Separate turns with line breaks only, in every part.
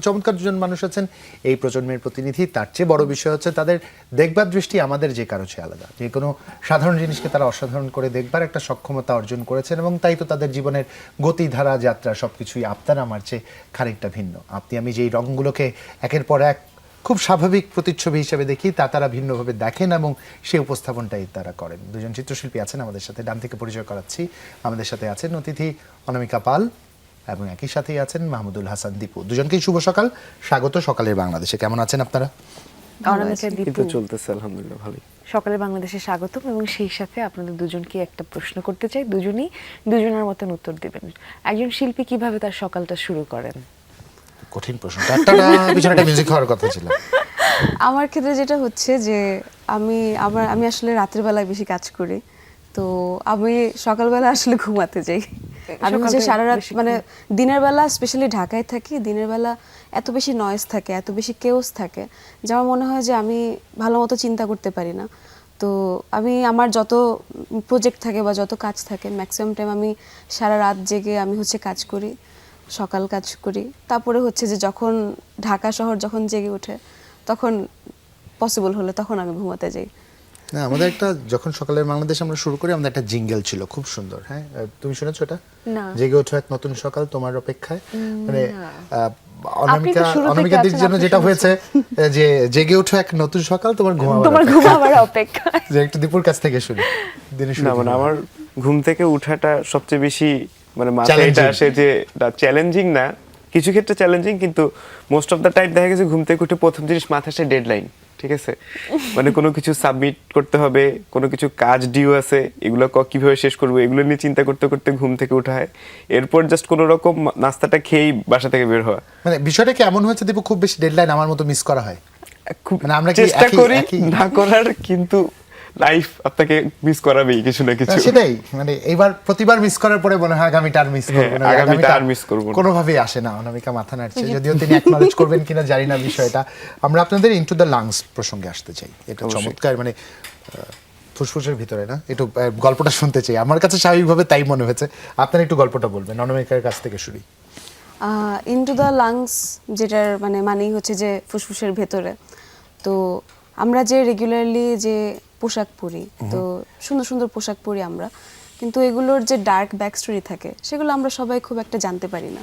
চমৎকার দুজন মানুষ আছেন। এই প্রজন্মের প্রতিনিধি, তার চেয়ে বড় বিষয় হচ্ছে তাদের দেখবার দৃষ্টি আমাদের যে কারও চেয়ে আলাদা। যে কোনো সাধারণ জিনিসকে তারা অসাধারণ করে দেখবার একটা সক্ষমতা অর্জন করেছেন এবং তাই তো তাদের জীবনের গতিধারা যাত্রা সবকিছুই আপনার আমার চেয়ে খানিকটা ভিন্ন। আপনি, আমি যেই রঙগুলোকে একের পর এক খুব স্বাভাবিক প্রতিচ্ছবি হিসেবে দেখি, তা তারা ভিন্নভাবে দেখেন এবং সেই উপস্থাপনটাই তারা করেন। দুজন চিত্রশিল্পী আছেন আমাদের সাথে। ডান থেকে পরিচয় করাচ্ছি। আমাদের সাথে আছেন অতিথি অনামিকা পাল। এবং একই সাথেই আছেন মাহমুদুল হাসান দীপু। দুজনকেই শুভ সকাল। স্বাগত সকালের বাংলাদেশে। কেমন আছেন আপনারা?
চলতেছে আলহামদুলিল্লাহ ভালোই।
সকালে বাংলাদেশে স্বাগতম এবং সেই সাথে আপনাদের দুজনকে একটা প্রশ্ন করতে চাই। দুজনেই দুজনের মতন উত্তর দিবেন। একজন শিল্পী কীভাবে তার সকালটা শুরু করেন?
কঠিন প্রশ্ন পিছনে একটা মিউজিক হওয়ার কথা ছিল।
আমার ক্ষেত্রে যেটা হচ্ছে যে আমি আমার আমি আসলে রাতের বেলায় বেশি কাজ করি। তো আমি সকালবেলা আসলে ঘুমাতে যাই। আমি হচ্ছে সারা রাত মানে দিনের বেলা স্পেশালি ঢাকায় থাকি দিনের বেলা এত বেশি নয়েজ থাকে এত বেশি কেওস থাকে যে আমার মনে হয় যে আমি ভালো মতো চিন্তা করতে পারি না। তো আমি আমার যত প্রজেক্ট থাকে বা যত কাজ থাকে ম্যাক্সিমাম টাইম আমি সারা রাত জেগে আমি হচ্ছে কাজ করি সকাল কাজ করি। তারপরে হচ্ছে যে যখন ঢাকা শহর যখন জেগে ওঠে তখন পসিবল হলে তখন আমি ঘুমাতে যাই।
না আমাদের একটা যখন সকালের বাংলাদেশ আমরা শুরু করি আমাদের একটা জিঙ্গেল ছিল খুব সুন্দর হ্যাঁ? তুমি শুনেছো এটা?
না।
জেগে ওঠো এক নতুন সকাল তোমার অপেক্ষায়। মানে আহ, অনামিকা
তো শুরু থেকে
অনামিকা দির
আছেন,
জন্য যেটা হয়েছে যে জেগে ওঠো এক নতুন সকাল তোমার ঘুমাবার
তোমার। ঘুমাবার অপেক্ষা।
যে একটু দীপুর কাছ থেকে শুনি দিনের শুরু
না মানে আমার ঘুম থেকে উঠাটা সবচেয়ে বেশি মানে মাথায় এটা আসে যে চ্যালেঞ্জিং না কিছু ক্ষেত্রে চ্যালেঞ্জিং কিন্তু মোস্ট অফ দ্য টাইম দেখা গেছে ঘুম থেকে উঠে প্রথম জিনিস মাথায় আসে ডেডলাইন ঠিক আছে? মানে কোনো কিছু সাবমিট করতে হবে কোনো কিছু কাজ ডিউ আছে এগুলো ক- কীভাবে শেষ করব এগুলো নিয়ে চিন্তা করতে করতে ঘুম থেকে উঠা হয়। এরপর জাস্ট কোনো রকম নাস্তাটা খেয়েই বাসা থেকে বের হওয়া।
মানে বিষয়টা কি এমন হয়েছে দেখব খুব বেশি ডেডলাইন আমার মতো মিস করা হয়?
খুব
মানে আমরা
চেষ্টা করি না করার কিন্তু লাইফ আপনাকে মিস করাবেই কিছু না কিছু।
সেটাই। মানে এইবার প্রতিবার মিস করার পরে মনে হয় আগামীটা আর মিস করব না
হ্যাঁ, আগামীটা
আগামীটা
আর miss করব না।
কোনোভাবেই আসে না অনামিকা মাথা নাড়ছে। যদিও তিনি অ্যাকনলেজ করবেন কিনা জানি না বিষয়টা। আমরা আপনাদের ইনটু দ্য লাংস প্রসঙ্গে আসতে চাই। এটা চমৎকার মানে ফুসফুসের ভিতরে না? একটু গল্পটা শুনতে চাই। আমার কাছে স্বাভাবিকভাবে তাই মনে হয়েছে। আপনারা একটু গল্পটা বলবেন অনামিকার কাছ থেকে শুনি।
ইনটু দ্য লাংস যেটার মানে মানেই হচ্ছে যে ফুসফুসের ভেতরে। তো আমরা যে রেগুলারলি যে পোশাক পরি। তো সুন্দর সুন্দর পোশাক পরি আমরা। কিন্তু এগুলোর যে ডার্ক ব্যাক স্টোরি থাকে সেগুলো আমরা সবাই খুব একটা জানতে পারি না।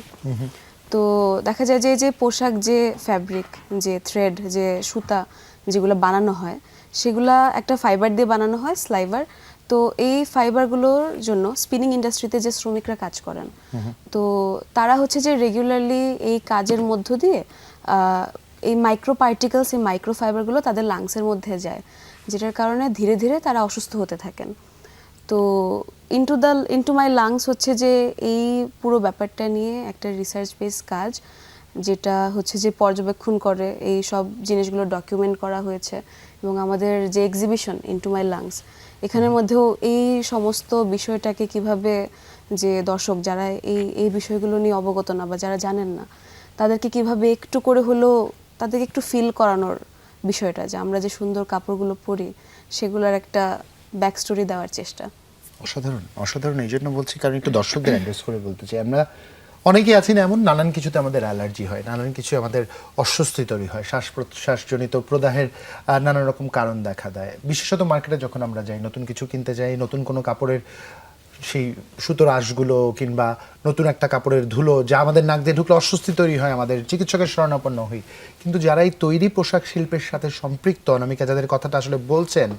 তো দেখা যায় যে যে পোশাক যে ফ্যাব্রিক যে থ্রেড যে সুতা যেগুলো বানানো হয় সেগুলা একটা ফাইবার দিয়ে বানানো হয় স্লাইভার তো এই ফাইবারগুলোর জন্য স্পিনিং ইন্ডাস্ট্রিতে যে শ্রমিকরা কাজ করেন তো তারা হচ্ছে যে রেগুলারলি এই কাজের মধ্য দিয়ে এই মাইক্রো পার্টিকেলস এই মাইক্রো ফাইবারগুলো তাদের লাংসের মধ্যে যায়। যেটার কারণে ধীরে ধীরে তারা অসুস্থ হতে থাকেন। তো into the into my lungs হচ্ছে যে এই পুরো ব্যাপারটা নিয়ে একটা রিসার্চ বেস কাজ যেটা হচ্ছে যে পর্যবেক্ষণ করে এই সব জিনিসগুলো ডকুমেন্ট করা হয়েছে এবং আমাদের যে এক্সিবিশন ইনটু মাই লাংস এখানের মধ্যেও এই সমস্ত বিষয়টাকে কীভাবে যে দর্শক যারা এই এই বিষয়গুলো নিয়ে অবগত না বা যারা জানেন না তাদেরকে কীভাবে একটু করে হলেও তাদেরকে একটু ফিল করানোর বিষয়টা যে আমরা যে সুন্দর কাপড়গুলো পরি, সেগুলোর একটা ব্যাক স্টোরি দেওয়ার চেষ্টা।
অসাধারণ অসাধারণ, এই জন্য বলছি, কারণ একটু দর্শকদের অ্যাড্রেস করে বলতে চাই। আমরা অনেকেই আছি না এমন, নানান কিছুতে আমাদের অ্যালার্জি হয়, নানান কিছু আমাদের অস্বস্তি তৈরি হয় শ্বাস প্রশ্বাসজনিত প্রদাহের নানান রকম কারণ দেখা দেয়। বিশেষত মার্কেটে যখন আমরা যাই, নতুন কিছু কিনতে যাই, নতুন কোনো কাপড়ের সেই সুতোর আঁশগুলো কিংবা নতুন একটা কাপড়ের ধুলো যা আমাদের নাক দিয়ে ঢুকলে অস্বস্তি তৈরি হয় আমাদের, চিকিৎসকের শরণাপন্ন হই। কিন্তু যারা এই তৈরি পোশাক শিল্পের সাথে সম্পৃক্ত, অনামিকা যাদের কথাটা আসলে বলছেন,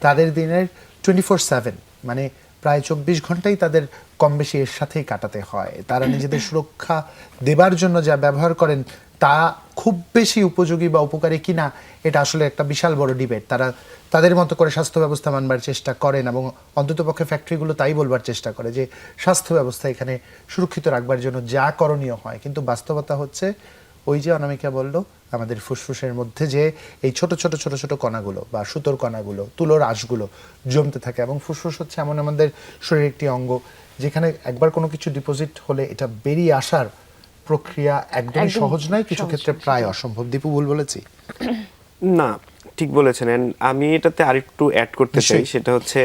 তাদের দিনের টোয়েন্টি ফোর সেভেন মানে প্রায় চব্বিশ ঘন্টাই তাদের কম বেশি এর সাথেই কাটাতে হয়। তারা নিজেদের সুরক্ষা দেবার জন্য যা ব্যবহার করেন তা খুব বেশি উপযোগী বা উপকারী কিনা এটা আসলে একটা বিশাল বড় ডিবেট তারা তাদের মতো করে স্বাস্থ্য ব্যবস্থা মানবার চেষ্টা করেন এবং অন্ততপক্ষে ফ্যাক্টরিগুলো তাই বলবার চেষ্টা করে যে স্বাস্থ্য ব্যবস্থা এখানে সুরক্ষিত রাখবার জন্য যা করণীয় হয়। কিন্তু বাস্তবতা হচ্ছে ওই যে অনামিকা বলল, আমাদের ফুসফুসের মধ্যে যে এই ছোট ছোট ছোট ছোট কণাগুলো বা সুতোর কণাগুলো, তুলোর আঁশগুলো জমতে থাকে এবং ফুসফুস হচ্ছে এমন আমাদের শরীরের একটি অঙ্গ যেখানে একবার কোনো কিছু ডিপোজিট হলে এটা বেরিয়ে আসার প্রক্রিয়া একদমই সহজ নয় কিছু ক্ষেত্রে প্রায় অসম্ভব। দীপু ভুল বলেছি?
না ঠিক বলেছেন। আমি এটাতে আরেকটু অ্যাড করতে চাই সেটা হচ্ছে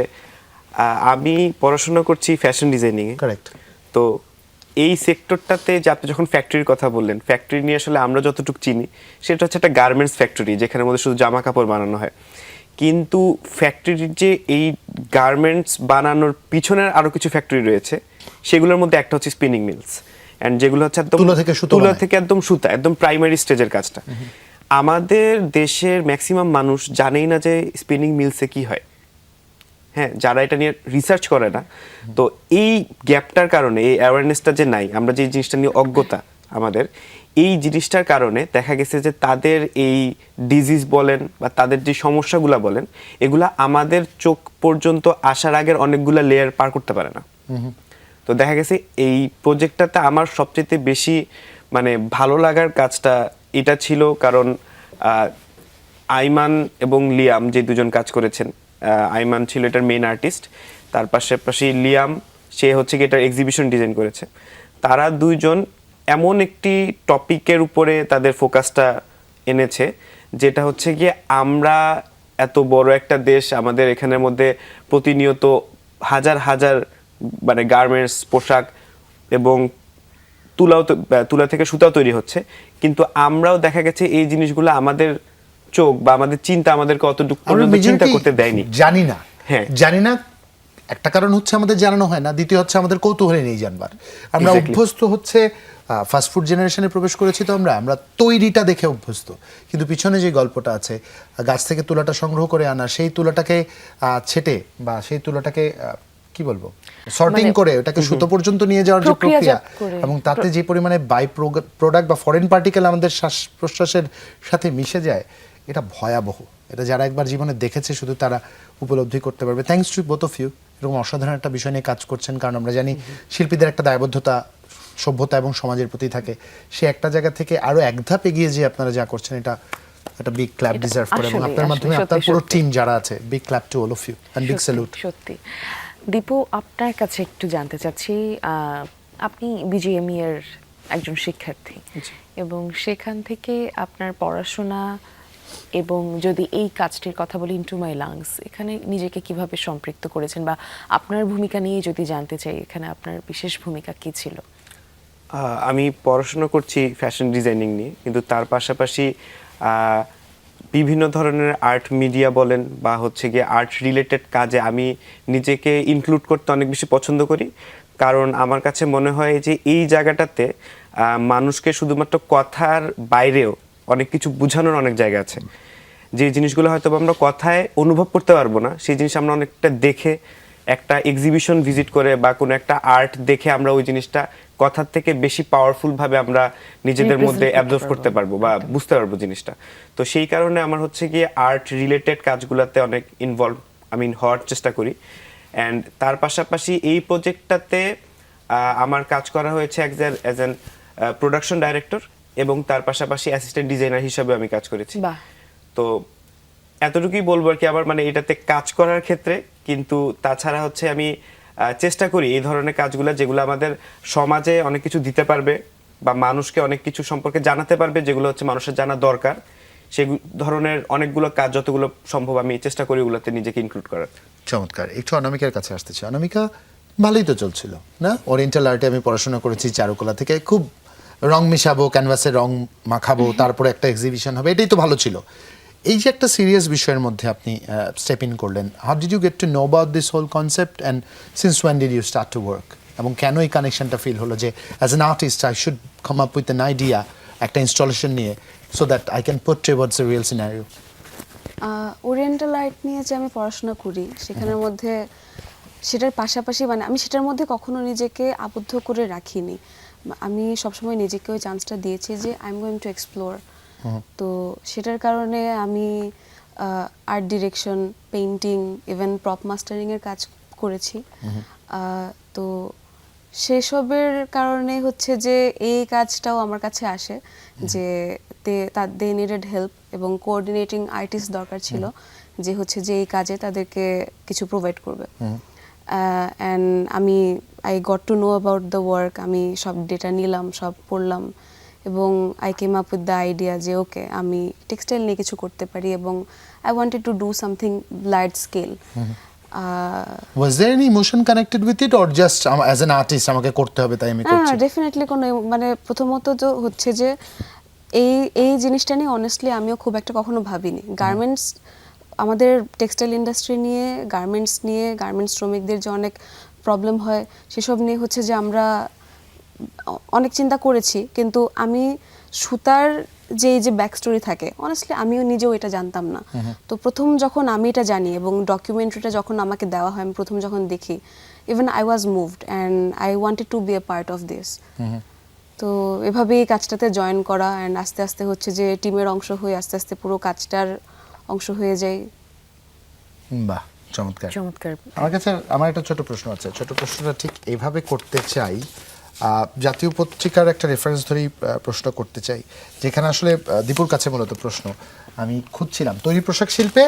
আমি পড়াশোনা করছি ফ্যাশন ডিজাইনিং এ।
কারেক্ট
তো এই সেক্টরটাতে যে আপনি যখন ফ্যাক্টরির কথা বললেন ফ্যাক্টরি নিয়ে আসলে আমরা যতটুকু চিনি সেটা হচ্ছে একটা গার্মেন্টস ফ্যাক্টরি যেখানে মধ্যে শুধু জামা কাপড় বানানো হয়। কিন্তু ফ্যাক্টরির যে এই গার্মেন্টস বানানোর পিছনের আরও কিছু ফ্যাক্টরি রয়েছে সেগুলোর মধ্যে একটা হচ্ছে স্পিনিং মিলস এন্ড যেগুলো হচ্ছে একদম
তুলো থেকে সুতো
তুলো থেকে একদম সুতা একদম প্রাইমারি স্টেজের কাজটা। আমাদের দেশের ম্যাক্সিমাম মানুষ জানেই না যে স্পিনিং মিলসে কি হয়। হ্যাঁ যারা এটা নিয়ে রিসার্চ করে না তো এই গ্যাপটার কারণে এই অ্যাওয়ারনেসটা যে নাই আমরা যে জিনিসটা নিয়ে অজ্ঞতা আমাদের এই জিনিসটার কারণে দেখা গেছে যে তাদের এই ডিজিজ বলেন বা তাদের যে সমস্যাগুলো বলেন এগুলা আমাদের চোখ পর্যন্ত আসার আগের অনেকগুলা লেয়ার পার করতে পারে না। তো দেখা গেছে এই প্রজেক্টটাতে আমার সবচেয়ে বেশি মানে ভালো লাগার কাজটা এটা ছিল কারণ আইমান এবং লিয়াম যে দুজন কাজ করেছেন আইমান ছিল এটার মেইন আর্টিস্ট তার পাশাপাশি লিয়াম, সে হচ্ছে কি এটার এক্সিবিশন ডিজাইন করেছে। তারা দুইজন এমন একটি টপিকের উপরে তাদের ফোকাসটা এনেছে, যেটা হচ্ছে গিয়ে আমরা এত বড় একটা দেশ, আমাদের এখানের মধ্যে প্রতিনিয়ত হাজার হাজার মানে গার্মেন্টস পোশাক এবং তুলাও তুলা থেকে সুতাও তৈরি হচ্ছে। কিন্তু আমরাও দেখা গেছে এই জিনিসগুলো আমাদের চোখ বা আমাদের চিন্তা আমাদেরকে অতটুকু চিন্তা করতে দেয়নি।
জানি না।
হ্যাঁ।
জানি না একটা কারণ হচ্ছে আমাদের জানানো হয় না দ্বিতীয় হচ্ছে আমাদের কৌতূহলে নেই জানবার। আমরা অভ্যস্ত হচ্ছে ফাস্ট ফুড জেনারেশনে প্রবেশ করেছি তো আমরা আমরা তৈরিটা দেখে অভ্যস্ত। কিন্তু পিছনে যে গল্পটা আছে গাছ থেকে তুলাটা সংগ্রহ করে আনা সেই তুলাটাকে আহ, ছেটে বা সেই তুলাটাকে কি বলব? সর্টিং
মানে-
করে ওটাকে সুতো পর্যন্ত নিয়ে যাওয়ার যে প্রক্রিয়া এবং তাতে যে পরিমাণে বাই প্রোডাক্ট বা ফরেন পার্টিকেল আমাদের শ্বাস প্রশ্বাসের সাথে মিশে যায় এটা ভয়াবহ। এটা যারা একবার জীবনে দেখেছে শুধু তারা উপলব্ধি করতে পারবে। Thanks to both of you এরকম অসাধারণ একটা বিষয় নিয়ে কাজ করছেন কারণ আমরা জানি শিল্পীদের একটা দায়বদ্ধতা সভ্যতা এবং সমাজের প্রতি থাকে। সে একটা জায়গা থেকে আরও এক ধাপ এগিয়ে যে আপনারা যা করছেন এটা একটা বিগ ক্ল্যাপ
এটা
ডিজার্ভ করে। এবং আপনার মাধ্যমে আপনার পুরো টিম যারা আছে big clap to all of you and big salute
সত্যি। দীপু আপনার কাছে একটু জানতে চাচ্ছি আপনি বিজিএমই এর একজন শিক্ষার্থী এবং সেখান থেকে আপনার পড়াশোনা এবং যদি এই কাজটির কথা বলি ইন্টু মাই লাংস এখানে নিজেকে কীভাবে সম্পৃক্ত করেছেন বা আপনার ভূমিকা নিয়ে যদি জানতে চাই এখানে আপনার বিশেষ ভূমিকা কি ছিল?
আমি পড়াশোনা করছি ফ্যাশন ডিজাইনিং নিয়ে কিন্তু তার পাশাপাশি বিভিন্ন ধরনের আর্ট মিডিয়া বলেন বা হচ্ছে গিয়ে আর্ট রিলেটেড কাজে আমি নিজেকে ইনক্লুড করতে অনেক বেশি পছন্দ করি। কারণ আমার কাছে মনে হয় যে এই জায়গাটাতে মানুষকে শুধুমাত্র কথার বাইরেও অনেক কিছু বোঝানোর অনেক জায়গা আছে। যে জিনিসগুলো হয়তো আমরা কথায় অনুভব করতে পারব না, সেই জিনিস আমরা অনেকটা দেখে একটা এক্সিবিশন ভিজিট করে বা কোনো একটা আর্ট দেখে আমরা ওই জিনিসটা কথার থেকে বেশি পাওয়ারফুল ভাবে আমরা নিজেদের মধ্যে অ্যাবজর্ভ করতে পারব বা বুঝতে পারব জিনিসটা। তো সেই কারণে আমার হচ্ছে গিয়ে আর্ট রিলেটেড কাজগুলোতে অনেক ইনভলভ আমি হওয়ার চেষ্টা করি। অ্যান্ড তার পাশাপাশি এই প্রজেক্টটাতে আমার কাজ করা হয়েছে অ্যাজ অ্যান প্রোডাকশন ডাইরেক্টর এবং তার পাশাপাশি অ্যাসিস্ট্যান্ট ডিজাইনার হিসাবে আমি কাজ করেছি। তো এতটুকুই বলব আর কি আবার মানে এটাতে কাজ করার ক্ষেত্রে কিন্তু তাছাড়া হচ্ছে আমি চেষ্টা করি এই ধরনের কাজগুলো যেগুলো আমাদের সমাজে অনেক কিছু দিতে পারবে বা মানুষকে অনেক কিছু সম্পর্কে জানাতে পারবে যেগুলো হচ্ছে মানুষের জানা দরকার। সেই ধরনের অনেকগুলো কাজ যতগুলো সম্ভব আমি চেষ্টা করি ওগুলোতে নিজেকে ইনক্লুড করার।
চমৎকার। একটু অনামিকার কাছে আসতে চাই। অনামিকা ভালোই তো চলছিল না? ওরিয়েন্টাল আর্টে আমি পড়াশোনা করেছি চারুকলা থেকে। খুব রং মিশাবো ক্যানভাসে রং মাখাবো তারপরে একটা এক্সিবিশন হবে এটাই তো ভালো ছিল। এই যে একটা সিরিয়াস বিষয়ের মধ্যে আপনি স্টেপ ইন করলেন how did you get to know about this whole concept and since when did you start to work এবং কেন এই কানেকশনটা ফিল হলো যে as an artist I should come up with an idea একটা installation নিয়ে so that I can put towards a real scenario
oriental art নিয়ে যে আমি পড়াশোনা করি সেখানের মধ্যে সেটার পাশাপাশি মানে আমি সেটার মধ্যে কখনো নিজেকে আবদ্ধ করে রাখিনি। আমি সবসময় নিজেকে ওই চান্সটা দিয়েছি যে I am going to explore তো সেটার কারণে আমি art direction painting even prop মাস্টারিংয়ের কাজ করেছি। তো সেসবের কারণে হচ্ছে যে এই কাজটাও আমার কাছে আসে যে দে নিডেড হেল্প এবং কোঅর্ডিনেটিং আর্টিস্ট দরকার ছিল যে হচ্ছে যে এই কাজে তাদেরকে কিছু প্রোভাইড করবে। অ্যান্ড আমি I got to know about the work আমি সব ডেটা নিলাম সব পড়লাম। এবং I came up with the idea যে ওকে আমি টেক্সটাইল নিয়ে কিছু করতে পারি এবং I wanted to do something large scale
was there any emotion connected with it or just as an artist আমাকে করতে হবে তাই আমি করছি?
ডেফিনেটলি কোনো মানে প্রথমত তো হচ্ছে যে এই এই জিনিসটা নিয়ে অনেস্টলি আমিও খুব একটা কখনো ভাবিনি। গার্মেন্টস আমাদের টেক্সটাইল ইন্ডাস্ট্রি নিয়ে গার্মেন্টস নিয়ে গার্মেন্টস শ্রমিকদের যে অনেক প্রবলেম হয় সেসব নিয়ে হচ্ছে যে আমরা অনেক চিন্তা করেছি কিন্তু আমি সুতার যে এই যে ব্যাক স্টোরি থাকে অনেস্টলি আমিও নিজেও এটা জানতাম না। তো প্রথম যখন আমি এটা জানি এবং ডকুমেন্টারিটা যখন আমাকে দেওয়া হয় আমি প্রথম যখন দেখি even I was moved and I wanted to be a part of this তো এভাবেই এই কাজটাতে জয়েন করা অ্যান্ড আস্তে আস্তে হচ্ছে যে টিমের অংশ হয়ে আস্তে আস্তে পুরো কাজটার অংশ হয়ে যায়।
বাহ চমৎকার।
চমৎকার।
আমার কাছে আমার একটা ছোট প্রশ্ন আছে। ছোট প্রশ্নটা ঠিক এইভাবে করতে চাই জাতীয় পত্রিকার একটা রেফারেন্স ধরেই প্রশ্ন করতে চাই, যেখানে আসলে দীপুর কাছে মূলত প্রশ্ন আমি খুঁজছিলাম। তৈরি পোশাক শিল্পে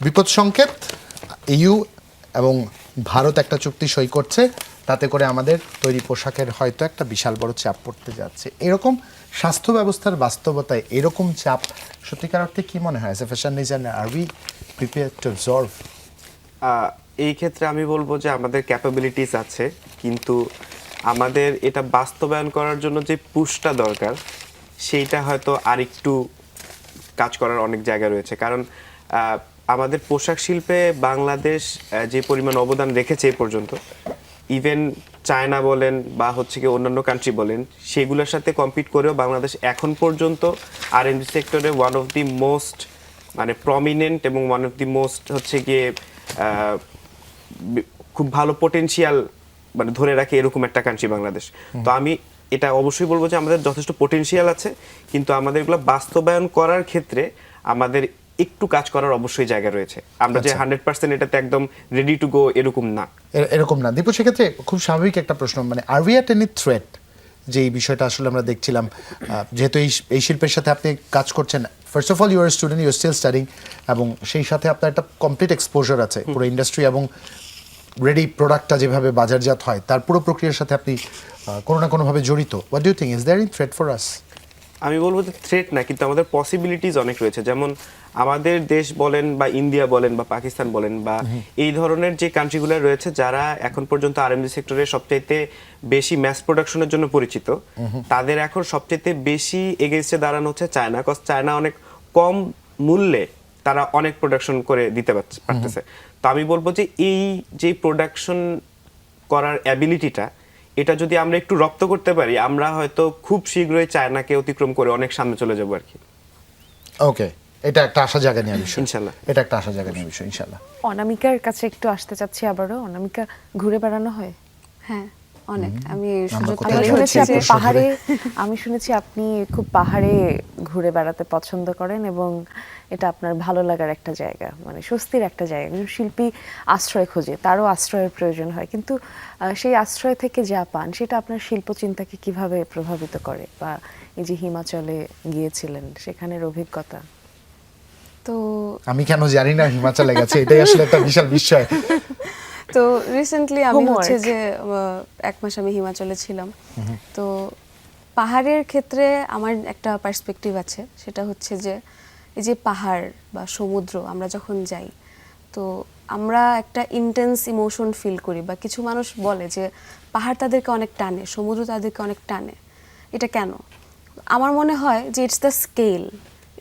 বিপদ সংকেত, ইউ এবং ভারত একটা চুক্তি সই করছে, তাতে করে আমাদের তৈরি পোশাকের হয়তো একটা বিশাল বড় চাপ পড়তে যাচ্ছে। এরকম স্বাস্থ্য ব্যবস্থার বাস্তবতায় এরকম চাপ, সত্যিকার অর্থে কি মনে হয়? Fashion designer are we prepare to observe
এই ক্ষেত্রে আমি বলব যে আমাদের ক্যাপাবিলিটিস আছে, কিন্তু আমাদের এটা বাস্তবায়ন করার জন্য যে পুশটা দরকার, সেইটা হয়তো আরেকটু কাজ করার অনেক জায়গা রয়েছে। কারণ আমাদের পোশাক শিল্পে বাংলাদেশ যে পরিমাণ অবদান রেখেছে এ পর্যন্ত ইভেন চায়না বলেন বা হচ্ছে কি অন্যান্য কান্ট্রি বলেন, সেগুলোর সাথে কম্পিট করেও বাংলাদেশ এখন পর্যন্ত আর এন সেক্টরে ওয়ান অফ দি মোস্ট মানে প্রমিনেন্ট এবং ওয়ান অফ দি মোস্ট হচ্ছে গিয়ে খুব ভালো পোটেনশিয়াল মানে ধরে রাখে এরকম একটা কান্ট্রি বাংলাদেশ। তো আমি এটা অবশ্যই বলব যে আমাদের যথেষ্ট পোটেনশিয়াল আছে কিন্তু আমাদের এগুলো বাস্তবায়ন করার ক্ষেত্রে আমাদের একটু কাজ করার অবশ্যই জায়গা রয়েছে। আমরা যে
আচ্ছা।
হান্ড্রেড পার্সেন্ট এটাতে একদম রেডি টু গো এরকম না।
এরকম না। দীপু সেক্ষেত্রে খুব স্বাভাবিক একটা প্রশ্ন মানে are we at any threat যে এই বিষয়টা আসলে আমরা দেখছিলাম যেহেতু এই এই শিল্পের সাথে আপনি কাজ করছেন first of all you're student you're still studying এবং সেই সাথে আপনার একটা কমপ্লিট এক্সপোজার আছে পুরো ইন্ডাস্ট্রি এবং রেডি প্রোডাক্টটা যেভাবে বাজারজাত হয় তার পুরো প্রক্রিয়ার সাথে আপনি কোনো না কোনোভাবে জড়িত। What do think is there in threat for us
আমি বলব যে থ্রেট না কিন্তু আমাদের পসিবিলিটিস অনেক রয়েছে। যেমন আমাদের দেশ বলেন বা ইন্ডিয়া বলেন বা পাকিস্তান বলেন বা এই ধরনের যে কান্ট্রিগুলো রয়েছে যারা এখন পর্যন্ত আরএমজি সেক্টরে সবচাইতে বেশি ম্যাস প্রোডাকশনের জন্য পরিচিত তাদের এখন সবচাইতে বেশি এগেনস্টে দাঁড়ানো হচ্ছে চায়না কজ চায়না অনেক কম মূল্যে তারা অনেক প্রোডাকশন করে দিতে পারছে- পারতেছে। তো আমি বলব যে এই যে প্রোডাকশন করার অ্যাবিলিটিটা এটা যদি আমরা একটু রপ্ত করতে পারি আমরা হয়তো খুব শীঘ্রই চায়নাকে অতিক্রম করে অনেক সামনে চলে যাব আর কি।
ওকে এটা একটা আশা জায়গা নিয়ে বিষয়।
ইনশাল্লাহ।
এটা একটা আশা জায়গা নিয়ে বিষয় ইনশাল্লাহ।
অনামিকার কাছে একটু আসতে চাচ্ছি আবারও। অনামিকা ঘুরে বেড়ানো হয়?
হ্যাঁ। অনেক। আমি
শুনেছি আপনি পাহাড়ে আমি শুনেছি আপনি খুব পাহাড়ে ঘুরে বেড়াতে পছন্দ করেন এবং এটা আপনার ভালো লাগার একটা জায়গা মানে স্বস্তির একটা জায়গা। একজন শিল্পী আশ্রয় খোঁজে তারও আশ্রয়ের প্রয়োজন হয়। কিন্তু আহ, সেই আশ্রয় থেকে যা পান সেটা আপনার শিল্পচিন্তাকে কীভাবে প্রভাবিত করে? বা এই যে হিমাচলে গিয়েছিলেন সেখানের অভিজ্ঞতা?
তো
আমি কেন জানি না হিমাচলে গেছে? এটাই আসলে একটা বিশাল বিষয়।
তো রিসেন্টলি আমি হচ্ছে যে এক মাস আমি হিমাচলে ছিলাম। তো পাহাড়ের ক্ষেত্রে আমার একটা পার্সপেক্টিভ আছে। সেটা হচ্ছে যে এই যে পাহাড় বা সমুদ্র আমরা যখন যাই তো আমরা একটা ইন্টেন্স ইমোশন ফিল করি বা কিছু মানুষ বলে যে পাহাড় তাদেরকে অনেক টানে সমুদ্র তাদেরকে অনেক টানে। এটা কেন? আমার মনে হয় যে it's the scale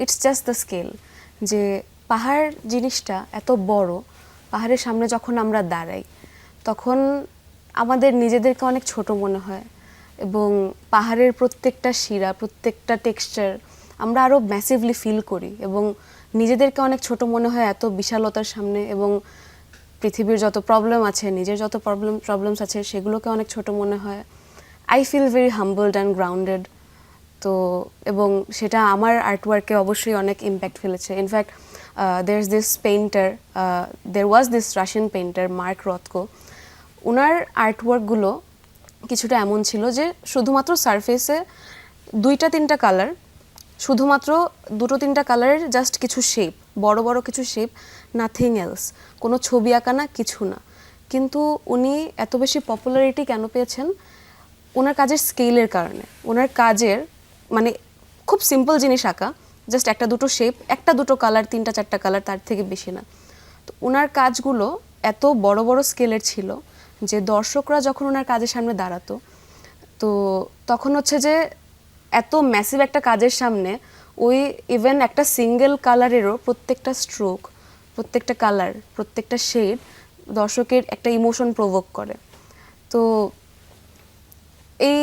it's just the scale যে পাহাড় জিনিসটা এত বড় পাহাড়ের সামনে যখন আমরা দাঁড়াই, তখন আমাদের নিজেদেরকে অনেক ছোট মনে হয় এবং পাহাড়ের প্রত্যেকটা শিরা, প্রত্যেকটা টেক্সচার আমরা আরও ম্যাসিভলি ফিল করি এবং নিজেদেরকে অনেক ছোট মনে হয় এত বিশালতার সামনে এবং পৃথিবীর যত প্রবলেম আছে, নিজের যত প্রবলেম প্রবলেমস আছে সেগুলোকে অনেক ছোট মনে হয়। I feel very humbled and grounded তো, এবং সেটা আমার আর্টওয়ার্কে অবশ্যই অনেক ইম্প্যাক্ট ফেলেছে। In fact there is this painter there was this Russian painter Mark Rothko ওনার আর্টওয়ার্কগুলো কিছুটা এমন ছিল যে শুধুমাত্র সারফেসে দুইটা তিনটা কালার শুধুমাত্র দুটো তিনটা কালারের জাস্ট কিছু শেপ বড় বড় কিছু শেপ নাথিং এলস কোনো ছবি আঁকা না, কিছু না। কিন্তু উনি এত বেশি পপুলারিটি কেন পেয়েছেন? ওনার কাজের স্কেলের কারণে। ওনার কাজের মানে খুব সিম্পল জিনিস আঁকা জাস্ট একটা দুটো শেপ একটা দুটো কালার তিনটা, চারটা কালার তার থেকে বেশি না। তো ওনার কাজগুলো এত বড় বড় স্কেলের ছিল যে দর্শকরা যখন ওনার কাজের সামনে দাঁড়াতো, তো তখন হচ্ছে যে এত ম্যাসিভ একটা কাজের সামনে ওই ইভেন একটা সিঙ্গেল কালারেরও প্রত্যেকটা স্ট্রোক প্রত্যেকটা কালার প্রত্যেকটা শেড দর্শকের একটা ইমোশন প্রভোগ করে। তো এই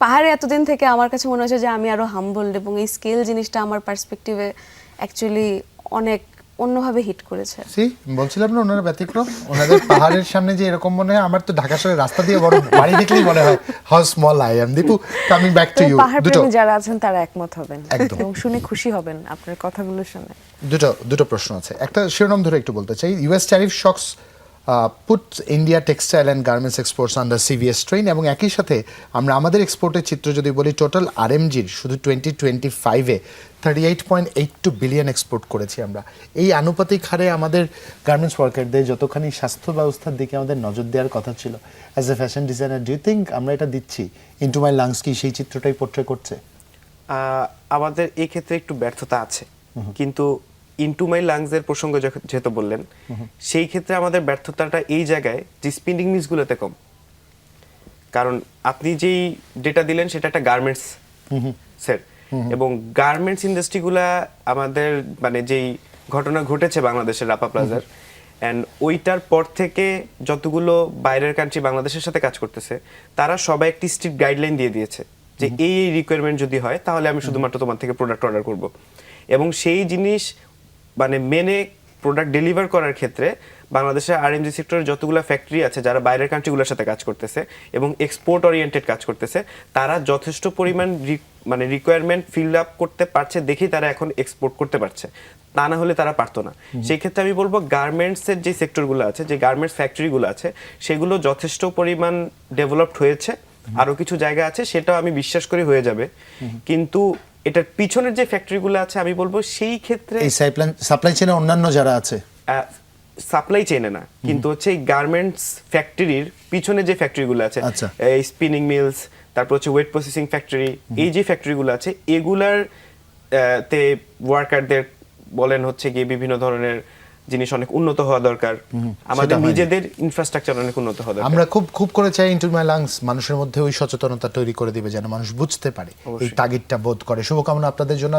পাহাড়ে এতদিন থেকে আমার কাছে মনে হচ্ছে যে আমি আরও হাম্বল এবং এই স্কেল জিনিসটা আমার পার্সপেক্টিভে অ্যাকচুয়ালি অনেক অন্যভাবে হিট করেছে।
সি বলছিলাম না ওনারা ব্যতিক্রম? ওনাদের পাহাড়ের সামনে যে এরকম মনে হয় আমার তো ঢাকা শহরের রাস্তা দিয়ে বড় বাড়ি দেখলেই মনে হয় how small I am Dipu coming back to you
পাহাড়
দুটো।
প্রেমী যারা আছেন তারা একমত হবেন।
একদম।
এবং শুনে খুশি হবেন আপনার কথাগুলো শুনে।
দুটো দুটো প্রশ্ন আছে। একটা শিরোনাম ধরে একটু বলতে চাই। US tariff shocks put India textile and garments exports under CVS train এবং একই সাথে আমরা আমাদের এক্সপোর্টের চিত্র যদি বলি টোটাল আরএমজির শুধু টোয়েন্টি টোয়েন্টি ফাইভে thirty eight point eight two billion export করেছি আমরা। এই আনুপাতিক হারে আমাদের গার্মেন্টস ওয়ার্কারদের যতখানি স্বাস্থ্য ব্যবস্থার দিকে আমাদের নজর দেওয়ার কথা ছিল as a fashion designer do think আমরা এটা দিচ্ছি ইন্টু মাই লাংস কি সেই চিত্রটাই পোট্রে করছে?
আমাদের এই ক্ষেত্রে একটু ব্যর্থতা আছে। কিন্তু ইন্টু মাই লাংসের প্রসঙ্গ যেহেতু বললেন, সেই ক্ষেত্রে আমাদের ব্যর্থতাটা এই জায়গায় যে স্পিনিং মিলসগুলোতে কম। কারণ আপনি যেই ডেটা দিলেন, সেটা একটা গার্মেন্টস সেট এবং গার্মেন্টস ইন্ডাস্ট্রিগুলা আমাদের মানে যেই ঘটনা ঘটেছে বাংলাদেশের রাপা প্লাজার অ্যান্ড ওইটার পর থেকে যতগুলো বাইরের কান্ট্রি বাংলাদেশের সাথে কাজ করতেছে, তারা সবাই একটি স্ট্রিক্ট গাইডলাইন দিয়ে দিয়েছে যে এই এই রিকোয়ারমেন্ট যদি হয়, তাহলে আমি শুধুমাত্র তোমার থেকে প্রোডাক্ট অর্ডার করব। এবং সেই জিনিস মানে মেনে প্রোডাক্ট ডেলিভার করার ক্ষেত্রে বাংলাদেশের আরএমজি সেক্টরের যতগুলো ফ্যাক্টরি আছে যারা বাইরের কান্ট্রিগুলোর সাথে কাজ করতেছে এবং এক্সপোর্ট ওরিয়েন্টেড কাজ করতেছে তারা যথেষ্ট পরিমাণ মানে রিকোয়ারমেন্ট ফিল আপ করতে পারছে দেখেই তারা এখন এক্সপোর্ট করতে পারছে। তা না হলে তারা পারতো না। সেই ক্ষেত্রে আমি বলব গার্মেন্টসের যে সেক্টরগুলো আছে যে গার্মেন্টস ফ্যাক্টরিগুলো আছে সেগুলো যথেষ্ট পরিমাণ ডেভেলপড হয়েছে। আরও কিছু জায়গা আছে সেটাও আমি বিশ্বাস করি হয়ে যাবে। কিন্তু এটার পিছনের যে ফ্যাক্টরিগুলো আছে আমি বলব সেই ক্ষেত্রে
এই সাপ্লাই চেনে অন্যান্য যারা আছে।
সাপ্লাই চেনে না কিন্তু হচ্ছে এই গার্মেন্টস ফ্যাক্টরির পিছনে যে ফ্যাক্টরিগুলো আছে
আচ্ছা।
এই স্পিনিং মিলস তারপর হচ্ছে ওয়েট প্রসেসিং ফ্যাক্টরি এই যে ফ্যাক্টরিগুলো আছে এগুলার তে ওয়ার্কারদের বলেন হচ্ছে গিয়ে বিভিন্ন ধরনের জিনিস অনেক উন্নত হওয়া দরকার। আমাদের নিজেদের ইনফ্রাস্ট্রাকচার অনেক উন্নত হওয়া দরকার।
আমরা খুব খুব করে চাই ইন্টু মাই লাংস মানুষের মধ্যে ওই সচেতনতা তৈরি করে দিবে যেন মানুষ বুঝতে পারে। এই তাগিদটা বোধ করে। শুভকামনা আপনাদের জন্য।